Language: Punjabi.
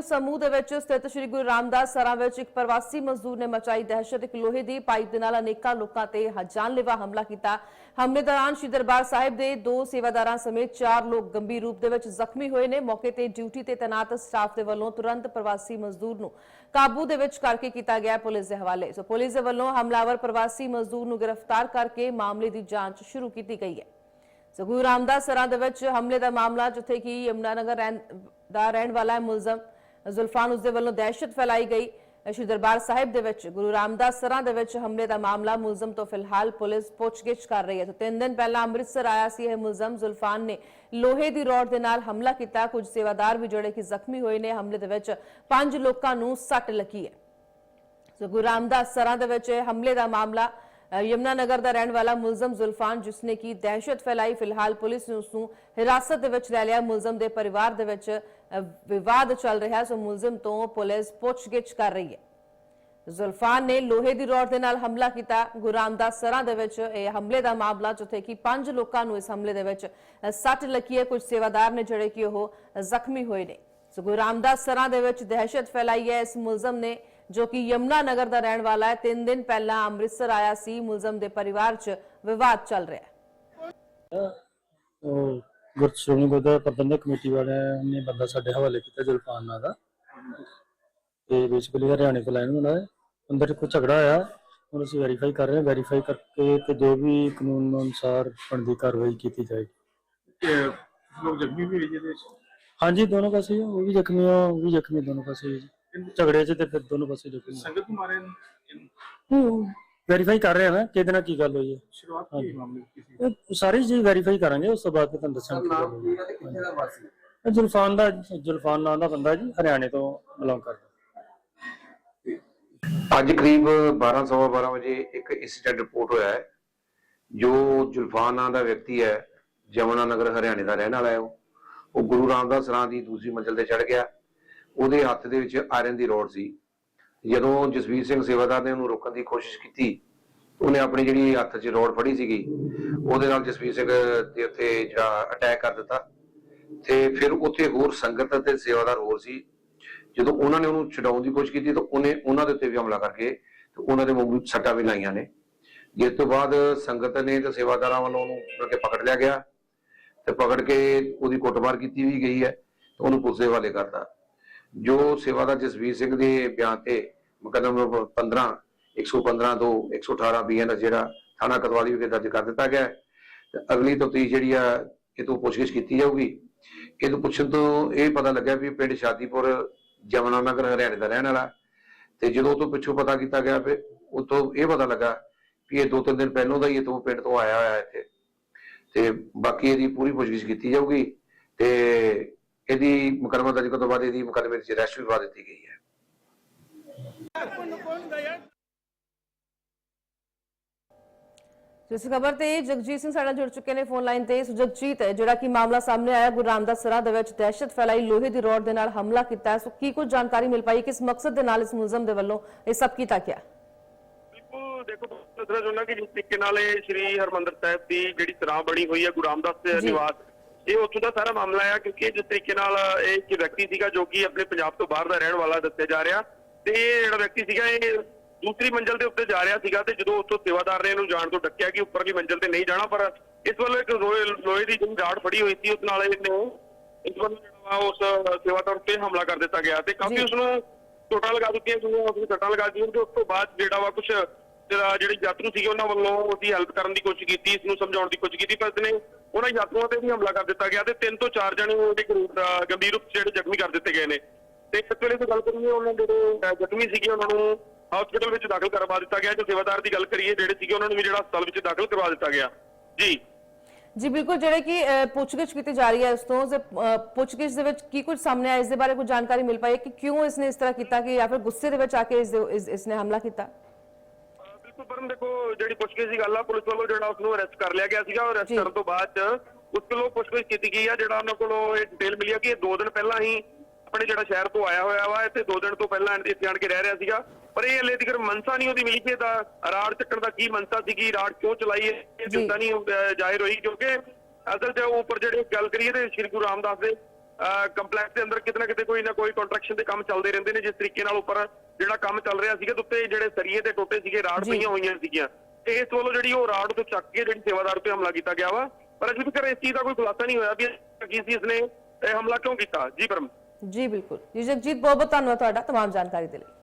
ਸਮੂਹ ਦੇ ਵਿੱਚ ਸਥਿਤ ਸ੍ਰੀ ਗੁਰੂ ਰਾਮਦਾਸ ਸਰਾਂ ਵਿੱਚ ਇੱਕ ਪ੍ਰਵਾਸੀ ਮਜ਼ਦੂਰ ਨੇ ਮਚਾਈ ਦਹਿਸ਼ਤ ਇੱਕ ਲੋਹੇ ਦੀ ਪਾਈਪ ਦੇ ਨਾਲ ਅਨੇਕਾਂ ਲੋਕਾਂ ਤੇ ਜਾਨਲੇਵਾ ਹਮਲਾ ਕੀਤਾ। ਹਮਲੇ ਦੌਰਾਨ ਸ੍ਰੀ ਦਰਬਾਰ ਸਾਹਿਬ ਦੇ ਦੋ ਸੇਵਾਦਾਰਾਂ ਸਮੇਤ ਚਾਰ ਲੋਕ ਗੰਭੀਰ ਰੂਪ ਦੇ ਵਿੱਚ ਜ਼ਖਮੀ ਹੋਏ ਨੇ। ਮੌਕੇ ਤੇ ਡਿਊਟੀ ਤੇ ਤੈਨਾਤ ਸਟਾਫ ਦੇ ਵੱਲੋਂ ਤੁਰੰਤ ਪ੍ਰਵਾਸੀ ਮਜ਼ਦੂਰ ਨੂੰ ਕਾਬੂ ਦੇ ਵਿੱਚ ਕਰਕੇ ਕੀਤਾ ਗਿਆ ਪੁਲਿਸ ਦੇ ਹਵਾਲੇ। ਸੋ ਪੁਲਿਸ ਦੇ ਵੱਲੋਂ ਹਮਲਾਵਰ ਪ੍ਰਵਾਸੀ ਮਜ਼ਦੂਰ ਨੂੰ ਗ੍ਰਿਫਤਾਰ ਕਰਕੇ ਮਾਮਲੇ ਦੀ ਜਾਂਚ ਸ਼ੁਰੂ ਕੀਤੀ ਗਈ ਹੈ। ਸੋ ਗੁਰੂ ਰਾਮਦਾਸ ਸਰਾਂ ਦੇ ਵਿੱਚ ਹਮਲੇ ਦਾ ਮਾਮਲਾ, ਜਿੱਥੇ ਕਿ ਯਮੁਨਾਨਗਰ ਰਹਿਣ ਦਾ ਰਹਿਣ ਵਾਲਾ ਮੁਲਜ਼ਮ ਜ਼ੁਲਫਾਨ ਉਸ ਦੇ ਵੱਲੋਂ ਦਹਿਸ਼ਤ ਫੈਲਾਈ ਗਈ। ਸ਼੍ਰੀ ਦਰਬਾਰ ਸਾਹਿਬ ਦੇ ਵਿੱਚ ਗੁਰੂ ਰਾਮਦਾਸ ਸਰਾਂ ਦੇ ਵਿੱਚ ਹਮਲੇ ਦਾ ਮਾਮਲਾ ਮੁਲਜ਼ਮ ਤੋਂ ਫਿਲਹਾਲ ਪੁਲਿਸ ਪੁੱਛਗਿੱਛ ਕਰ ਰਹੀ ਹੈ। ਤਾਂ ਤਿੰਨ ਦਿਨ ਪਹਿਲਾਂ ਅੰਮ੍ਰਿਤਸਰ ਆਇਆ ਸੀ ਇਹ ਮੁਲਜ਼ਮ ਜ਼ੁਲਫਾਨ ਨੇ ਲੋਹੇ ਦੀ ਰੋਡ ਦੇ ਨਾਲ ਹਮਲਾ ਕੀਤਾ। ਕੁਝ ਸੇਵਾਦਾਰ ਵੀ ਜਿਹੜੇ ਕਿ ਜ਼ਖਮੀ ਹੋਏ ਨੇ ਹਮਲੇ ਦੇ ਵਿੱਚ ਪੰਜ ਲੋਕਾਂ ਨੂੰ ਸੱਟ ਲੱਗੀ ਹੈ। ਸੋ ਗੁਰੂ ਰਾਮਦਾਸ ਸਰਾਂ ਦੇ ਵਿੱਚ ਇਹ ਹਮਲੇ ਦਾ ਮਾਮਲਾ ਅ, ਯਮੁਨਾ ਨਗਰ ਦਾ ਰਹਿਣ ਵਾਲਾ ਮੁਲਜ਼ਮ ਜ਼ੁਲਫਾਨ ਜਿਸ ਨੇ ਕੀ ਦਹਿਸ਼ਤ ਫੈਲਾਈ ਫਿਲਹਾਲ ਪੁਲਿਸ ਨੇ ਉਸ ਨੂੰ ਹਿਰਾਸਤ ਦੇ ਵਿੱਚ ਲੈ ਲਿਆ। ਮੁਲਜ਼ਮ ਦੇ ਪਰਿਵਾਰ ਦੇ ਵਿੱਚ ਅ, ਵਿਵਾਦ ਚੱਲ ਰਿਹਾ, ਸੋ ਮੁਲਜ਼ਮ ਤੋਂ ਪੁਲਿਸ ਪੁੱਛਗਿੱਛ ਕਰ ਰਹੀ ਹੈ। ਜ਼ੁਲਫਾਨ ਨੇ ਲੋਹੇ ਦੀ ਰੋਡ ਦੇ ਨਾਲ ਹਮਲਾ ਕੀਤਾ। ਗੁਰੂ ਸਰਾਂ ਦੇ ਵਿੱਚ ਇਹ ਹਮਲੇ ਦਾ ਮਾਮਲਾ, ਜਿੱਥੇ ਕਿ ਪੰਜ ਲੋਕਾਂ ਨੂੰ ਇਸ ਹਮਲੇ ਦੇ ਵਿੱਚ ਸੱਟ ਲੱਗੀ ਹੈ। ਕੁਝ ਸੇਵਾਦਾਰ ਨੇ ਜਿਹੜੇ ਕਿ ਉਹ ਜ਼ਖਮੀ ਹੋਏ ਨੇ। ਸੋ ਗੁਰੂ ਰਾਮਦਾਸ ਸਰਾਂ ਦੇ ਵਿੱਚ ਦਹਿਸ਼ਤ ਫੈਲਾਈ ਹੈ। ਇਸ ਮੁਲਜ਼ਮ ਨੇ, ਜੋ ਕਿ ਯਮੁਨਾ ਨਗਰ ਦਾ ਰਹਿਣ ਵਾਲਾ ਹੈ, ਤਿੰਨ ਦਿਨ ਪਹਿਲਾਂ ਅੰਮ੍ਰਿਤਸਰ ਆਇਆ ਸੀ। ਮੁਲਜ਼ਮ ਦੇ ਪਰਿਵਾਰ 'ਚ ਵਿਵਾਦ ਚੱਲ ਰਿਹਾ ਹੈ। ਗੁਰਸ਼੍ਰੋਮਣੀ ਗੁਰਦੁਆਰਾ ਪ੍ਰਬੰਧਕ ਕਮੇਟੀ ਵਾਲਿਆਂ ਨੇ ਬੰਦਾ ਸਾਡੇ ਹਵਾਲੇ ਕੀਤਾ ਜਲਪਾਨ ਨਾਂ ਦਾ। ਤੇ ਬੇਸਿਕਲੀ ਹਰਿਆਣੇ ਤੋਂ ਲਾਈਨ ਹੁੰਦਾ ਹੈ ਅੰਦਰ ਕੋਈ ਝਗੜਾ ਆਇਆ ਹੁਣ ਅਸੀਂ ਵੈਰੀਫਾਈ ਕਰ ਰਹੇ ਹਾਂ। ਵੈਰੀਫਾਈ ਕਰਕੇ ਤੇ ਜੋ ਵੀ ਕਾਨੂੰਨ ਅਨੁਸਾਰ ਬਣਦੀ ਕਾਰਵਾਈ ਕੀਤੀ ਜਾਏਗੀ। ਲੋਕ ਜ਼ਖਮੀ ਵੀ ਹੋਏ ਜਿਹਦੇ ਵਿੱਚ? ਹਾਂਜੀ ਦੋਨੋਂ ਪਾਸੇ ਹੀ ਉਹ ਵੀ ਜ਼ਖਮੀ ਆ ਉਹ ਵੀ ਜ਼ਖਮੀ ਦੋਨੋਂ ਪਾਸੇ ਹੀ ਝਗੜੇ 'ਚ ਤੇ ਫਿਰ ਦੋਨੋਂ ਪਾਸੇ ਜ਼ਖਮੀ ਸੰਗਤ ਨੂੰ ਮਾਰੇ ਨੇ। ਵੈਰੀਫਾਈ ਕਰ ਰਹੇ ਹਾਂ ਨਾ ਕਿਹਦੇ ਨਾਲ ਕੀ ਗੱਲ ਹੋਈ ਹੈ? ਸ਼ੁਰੂਆਤ ਕੀ ਮਾਮਲੇ ਦੀ ਸੀ ਇਹ ਸਾਰੀ ਚੀਜ਼ ਵੈਰੀਫਾਈ ਕਰਾਂਗੇ ਉਸ ਤੋਂ ਬਾਅਦ ਫਿਰ ਤੁਹਾਨੂੰ ਦੱਸਾਂਗੇ। ਕੀ ਗੱਲ ਹੋਈ ਹੈ। ਇਹ ਜ਼ੁਲਫਾਨ ਦਾ ਜ਼ੁਲਫਾਨ ਨਾਂ ਦਾ ਬੰਦਾ ਜੀ ਹਰਿਆਣੇ ਤੋਂ ਬਿਲੋਂਗ ਕਰਦਾ। ਅੱਜ ਕਰੀਬ 12:12 ਵਜੇ ਇੱਕ ਇਨਸੀਡੈਂਟ ਰਿਪੋਰਟ ਹੋਇਆ ਹੈ ਜੋ ਜੁਲਫਾਨ ਨਾਂ ਦਾ ਵਿਅਕਤੀ ਹੈ ਜਮਨਾ ਨਗਰ ਹਰਿਆਣੇ ਦਾ ਰਹਿਣ ਵਾਲਾ ਹੈ ਉਹ। ਉਹ ਗੁਰੂ ਰਾਮਦਾਸ ਰਾਂ ਦੀ ਦੂਸਰੀ ਮੰਜ਼ਲ ਤੇ ਚੜ ਗਿਆ। ਉਹਦੇ ਹੱਥ ਦੇ ਵਿੱਚ ਆਇਰਨ ਦੀ ਰੋਡ ਸੀ। ਜਦੋਂ ਜਸਵੀਰ ਸਿੰਘ ਸੇਵਾਦਾਰ ਨੇ ਉਹਨੂੰ ਰੋਕਣ ਦੀ ਕੋਸ਼ਿਸ਼ ਕੀਤੀ, ਉਹਨੇ ਆਪਣੀ ਜਿਹੜੀ ਹੱਥ 'ਚ ਰੋਡ ਫੜੀ ਸੀਗੀ, ਉਹਦੇ ਨਾਲ ਜਸਵੀਰ ਸਿੰਘ ਦੇ ਉੱਤੇ ਜਿਹੜਾ ਅਟੈਕ ਕਰ ਦਿੱਤਾ ਤੇ ਫਿਰ ਉੱਥੇ ਹੋਰ ਸੰਗਤ ਅਤੇ ਸੇਵਾਦਾਰ ਹੋਰ ਸੀ। ਜਦੋਂ ਉਹਨਾਂ ਨੇ ਉਹਨੂੰ ਛਡਾਉਣ ਦੀ ਕੋਸ਼ਿਸ਼ ਕੀਤੀ ਤਾਂ ਉਹਨੇ ਉਹਨਾਂ ਦੇ ਉੱਤੇ ਵੀ ਹਮਲਾ ਕਰਕੇ ਤੇ ਉਹਨਾਂ ਦੇ ਮੂੰਹ ਸੱਟਾਂ ਵੀ ਲਾਈਆਂ ਨੇ। ਜਿਸ ਤੋਂ ਬਾਅਦ ਸੰਗਤ ਨੇ ਤੇ ਸੇਵਾਦਾਰਾਂ ਵੱਲੋਂ ਉਹਨੂੰ ਮਤਲਬ ਪਕੜ ਲਿਆ ਗਿਆ ਤੇ ਪਕੜ ਕੇ ਉਹਦੀ ਕੁੱਟਮਾਰ ਕੀਤੀ ਵੀ ਗਈ ਹੈ ਤੇ ਉਹਨੂੰ ਪੁਲਿਸ ਦੇ ਹਵਾਲੇ ਕਰਤਾ। ਜੋ ਸੇਵਾਦਾਰ ਜਸਵੀਰ ਸਿੰਘ ਦੇ ਬਿਆਨ ਤੇ ਮੁਕੱਦਮਾ ਨੰਬਰ 15 115 ਤੋਂ 118 ਬੀਐਨ ਜਿਹੜਾ ਥਾਣਾ ਕਤਵਾਲੀ ਵਿਖੇ ਦਰਜ ਕਰ ਦਿੱਤਾ ਗਿਆ ਤੇ ਅਗਲੀ ਤਫਤੀਸ਼ ਜਿਹੜੀ ਆ, ਇਹ ਤੋਂ ਪੁੱਛਗਿੱਛ ਕੀਤੀ ਜਾਊਗੀ। ਇਹ ਤੋਂ ਪੁੱਛਣ ਤੋਂ ਇਹ ਪਤਾ ਲੱਗਿਆ ਵੀ ਪਿੰਡ ਸ਼ਾਦੀਪੁਰ ਜਮਨਾ ਨਗਰ ਹਰਿਆਣੇ ਦਾ ਰਹਿਣ ਵਾਲਾ ਤੇ ਜਦੋਂ ਉਹ ਤੋਂ ਪਿੱਛੋਂ ਪਤਾ ਕੀਤਾ ਗਿਆ ਫਿਰ ਉਹ ਇਹ ਪਤਾ ਲੱਗਾ ਵੀ ਇਹ ਦੋ ਤਿੰਨ ਦਿਨ ਪਹਿਲਾਂ ਦਾ ਹੀ ਇਹ ਪਿੰਡ ਤੋਂ ਆਇਆ ਹੋਇਆ ਇੱਥੇ। ਤੇ ਬਾਕੀ ਇਹਦੀ ਪੂਰੀ ਪੁੱਛਗਿੱਛ ਕੀਤੀ ਜਾਊਗੀ। ਤੇ ਇਹਦੀ ਮੁਕੱਦਮਾ ਦਰਜ ਕਰਨ ਤੋਂ ਬਾਅਦ ਇਹਦੀ ਮੁਕੱਦਮੇ ਵਿੱਚ ਅਰੈਸਟ ਵੀ ਪਾ ਦਿੱਤੀ ਗਈ ਹੈ ਜਿਸ ਖਬਰ ਤੇ ਜਗਜੀਤ ਸਿੰਘ ਸਾਡਾ ਜੁੜ ਚੁੱਕੇ ਨੇ ਫੋਨ ਲਾਈਨ ਤੇ ਸੋ ਜਗਜੀਤ ਜਿਹੜਾ ਕਿ ਮਾਮਲਾ ਸਾਹਮਣੇ ਆਇਆ ਗੁਰੂ ਰਾਮਦਾਸ ਸਰਾਂ ਦੇ ਵਿੱਚ ਦਹਿਸ਼ਤ ਫੈਲਾਈ ਲੋਹੇ ਦੀ ਰੋਡ ਦੇ ਨਾਲ ਹਮਲਾ ਕੀਤਾ ਹੈ। ਸੋ ਕੀ ਕੁਝ ਜਾਣਕਾਰੀ ਮਿਲ ਪਾਈ ਕਿਸ ਮਕਸਦ ਦੇ ਨਾਲ ਇਸ ਮੁਲਜ਼ਮ ਦੇ ਵੱਲੋਂ ਇਹ ਸਭ ਕੀਤਾ ਗਿਆ ਬਿਲਕੁਲ ਦੇਖੋ ਦੱਸਣਾ ਚਾਹੁੰਦਾ ਕਿ ਜਿਸ ਤਰੀਕੇ ਨਾਲ ਇਹ ਸ੍ਰੀ ਹਰਮੰਦਰ ਸਾਹਿਬ ਦੀ ਜਿਹੜੀ ਸਰਾਂ ਬਣੀ ਹੋਈ ਹੈ ਗੁਰੂ ਰਾਮਦਾਸ ਦੇ। ਨਿਵਾਸ ਇਹ ਉੱਥੋਂ ਦਾ ਸਾਰਾ ਮਾਮਲਾ ਆ ਕਿਉਂਕਿ ਜਿਸ ਤਰੀਕੇ ਨਾਲ ਇਹ ਇੱਕ ਵਿਅਕਤੀ ਸੀਗਾ ਜੋ ਕਿ ਆਪਣੇ ਪੰਜਾਬ ਤੋਂ ਬਾਹਰ ਦਾ ਰਹਿਣ ਵਾਲਾ ਦੱਸਿਆ ਜਾ ਰਿਹਾ ਤੇ ਇਹ ਜਿਹੜਾ ਵਿਅਕਤੀ ਸੀਗਾ ਇਹ ਦੂਸਰੀ ਮੰਜ਼ਲ ਦੇ ਉੱਤੇ ਜਾ ਰਿਹਾ ਸੀਗਾ ਤੇ ਜਦੋਂ ਉੱਥੋਂ ਸੇਵਾਦਾਰ ਨੇ ਇਹਨੂੰ ਜਾਣ ਤੋਂ ਡੱਕਿਆ ਕਿ ਉੱਪਰਲੀ ਮੰਜ਼ਲ ਤੇ ਨਹੀਂ ਜਾਣਾ ਪਰ ਇਸ ਵੱਲੋਂ ਇੱਕ ਲੋਹੇ ਦੀ ਜਿਹੜੀ ਰਾੜ ਫੜੀ ਹੋਈ ਸੀ ਉਸ ਨਾਲ ਇਹਨੇ ਇਸ ਵੱਲੋਂ ਜਿਹੜਾ ਉਸ ਸੇਵਾਦਾਰ ਉੱਤੇ ਹਮਲਾ ਕਰ ਦਿੱਤਾ ਗਿਆ ਤੇ ਕਾਫੀ। ਉਸ ਨੂੰ ਚੋਟਾਂ ਲਗਾ ਦਿੱਤੀਆਂ ਗਈਆਂ ਉਸ ਨੂੰ ਸੱਟਾਂ ਲਗਾ ਦਿੱਤੀਆਂ ਤੇ ਉਸ ਤੋਂ ਬਾਅਦ ਜਿਹੜਾ ਵਾ ਕੁਝ ਜਿਹੜਾ ਜਿਹੜੇ ਯਾਤਰੂ ਸੀਗੇ ਉਹਨਾਂ ਵੱਲੋਂ ਉਹਦੀ ਹੈਲਪ ਕਰਨ ਦੀ ਕੋਸ਼ਿਸ਼ ਕੀਤੀ ਇਸ ਨੂੰ ਸਮਝਾਉਣ ਦੀ ਕੋਸ਼ਿਸ਼ ਕੀਤੀ ਪਰ ਇਸਨੇ ਉਹਨਾਂ ਯਾਤਰੂਆਂ ਤੇ ਵੀ ਹਮਲਾ ਕਰ ਦਿੱਤਾ ਗਿਆ ਤੇ ਤਿੰਨ ਤੋਂ ਚਾਰ ਜਣੇ ਉਹਦੇ ਗੰਭੀਰ ਰੂਪ ਜਿਹੜੇ ਜ਼ਖਮੀ ਕਰ ਦਿੱਤੇ ਗਏ ਨੇ। ਤੇ ਇਸ ਵੇਲੇ ਦੀ ਗੱਲ ਕਰੀਏ ਉਹਨਾਂ ਜਿਹੜੇ ਜ਼ਖਮੀ ਸੀਗੇ ਉਹਨਾਂ ਨੂੰ ਹਸਪੀਟਲ ਵਿੱਚ ਦਾਖਲ ਕਰਵਾ ਦਿੱਤਾ ਗਿਆ। ਜੋ ਸੇਵਾਦਾਰ ਦੀ ਗੱਲ ਕਰੀਏ ਜਿਹੜੇ ਸੀਗੇ ਉਹਨਾਂ ਨੂੰ ਵੀ ਜਿਹੜਾ ਹਸਪਤਾਲ ਵਿੱਚ ਦਾਖਲ ਕਰਵਾ ਦਿੱਤਾ ਗਿਆ। ਜੀ। ਜੀ ਬਿਲਕੁਲ ਜਿਹੜੇ ਕਿ ਅ, ਪੁੱਛਗਿੱਛ ਕੀਤੀ ਜਾ ਰਹੀ ਹੈ ਇਸ ਤੋਂ ਜੇ, ਪੁੱਛਗਿੱਛ ਦੇ ਵਿੱਚ ਕੀ ਕੁਝ ਸਾਹਮਣੇ ਆਇਆ ਇਸ ਦੇ ਬਾਰੇ ਕੋਈ ਜਾਣਕਾਰੀ ਮਿਲ ਪਾਈ ਕਿ ਕਿਉਂ ਇਸਨੇ ਇਸ ਤਰ੍ਹਾਂ ਕੀਤਾ ਕਿ ਜਾਂ ਫਿਰ ਗੁੱਸੇ ਦੇ ਵਿੱਚ ਆ ਕੇ ਇਸ ਇਸ- ਇਸਨੇ ਹਮਲਾ ਕੀਤਾ? ਪਰਮ ਦੇਖੋ ਜਿਹੜੀ ਪੁੱਛਗਿੱਛ ਦੀ ਗੱਲ ਆ ਪੁਲਿਸ ਵੱਲੋਂ ਜਿਹੜਾ ਉਸ ਨੂੰ ਅਰੈਸਟ ਕਰ ਲਿਆ ਗਿਆ ਸੀਗਾ ਔਰ ਅਰੈਸਟ। ਕਰਨ ਤੋਂ ਬਾਅਦ ਚ ਉਸ ਕੋਲੋਂ ਪੁੱਛਗਿੱਛ ਕੀਤੀ ਗਈ ਆ ਜਿਹੜਾ ਉਹਨਾਂ ਕੋਲੋਂ ਇਹ ਡਿਟੇਲ ਮਿਲੀ ਆ ਕਿ ਇਹ ਦੋ ਦਿਨ ਪਹਿਲਾਂ ਹੀ ਆਪਣੇ ਜਿਹੜਾ ਸ਼ਹਿਰ ਤੋਂ ਆਇਆ ਹੋਇਆ ਵਾ ਇੱਥੇ ਦੋ ਦਿਨ ਤੋਂ ਪਹਿਲਾਂ ਇੱਥੇ ਆਣ ਕੇ ਰਹਿ ਰਿਹਾ ਸੀਗਾ ਪਰ ਇਹ ਹਲੇ ਤੱਕ ਮਨਸਾ ਨਹੀਂ ਉਹਦੀ ਮਿਲੀ ਕਿ ਇਹਦਾ ਰਾੜ ਚੱਕਣ ਦਾ ਕੀ ਮਨਸਾ ਸੀਗੀ ਰਾੜ ਕਿਉਂ ਚਲਾਈ ਇਹ। ਜਿੱਦਾਂ ਨਹੀਂ ਜ਼ਾਹਿਰ ਹੋਈ ਕਿਉਂਕਿ ਅਸਲ ਉਹ ਉੱਪਰ ਜਿਹੜੇ ਗੱਲ ਕਰੀਏ ਤੇ ਸ਼੍ਰੀ ਗੁਰੂ ਰਾਮਦਾਸ ਦੇ ਕੰਪਲੈਕਸ ਦੇ ਅੰਦਰ ਕਿਤੇ ਨਾ ਕਿਤੇ ਕੋਈ ਨਾ ਕੋਈ ਕੰਟਰੈਕਸ਼ਨ ਦੇ ਕੰਮ ਚੱਲਦੇ ਰਹਿੰਦੇ ਨੇ ਜਿਸ ਤਰੀਕੇ ਨਾਲ ਉੱਪਰ ਜਿਹੜਾ ਕੰਮ ਚੱਲ ਰਿਹਾ ਸੀਗਾ ਤੇ ਉੱਤੇ ਜਿਹੜੇ ਸਰੀਏ ਤੇ ਟੋਟੇ ਸੀਗੇ ਰਾੜ ਜੀ। ਪਈਆਂ ਹੋਈਆਂ ਸੀਗੀਆਂ ਤੇ ਇਸ ਵੱਲੋਂ ਜਿਹੜੀ ਉਹ ਰਾੜ ਤੋਂ ਚੱਕ ਕੇ ਜਿਹੜੀ ਸੇਵਾਦਾਰ ਤੇ ਹਮਲਾ ਕੀਤਾ ਗਿਆ ਵਾ ਪਰ ਅਜੇ ਤੱਕ ਇਸ ਚੀਜ਼ ਦਾ ਕੋਈ ਖੁਲਾਸਾ ਨਹੀਂ ਹੋਇਆ ਵੀ ਇਹ ਕੀ ਸੀ ਇਸਨੇ ਇਹ ਹਮਲਾ ਕਿਉਂ ਕੀਤਾ ਜੀ ਪਰਮ ਜੀ ਬਿਲਕੁਲ ਜੀ ਜਗਜੀਤ ਬਹੁਤ ਬਹੁਤ ਧੰਨਵਾਦ ਤੁਹਾਡਾ तमाम ਜਾਣਕਾਰੀ ਦੇ ਲਈ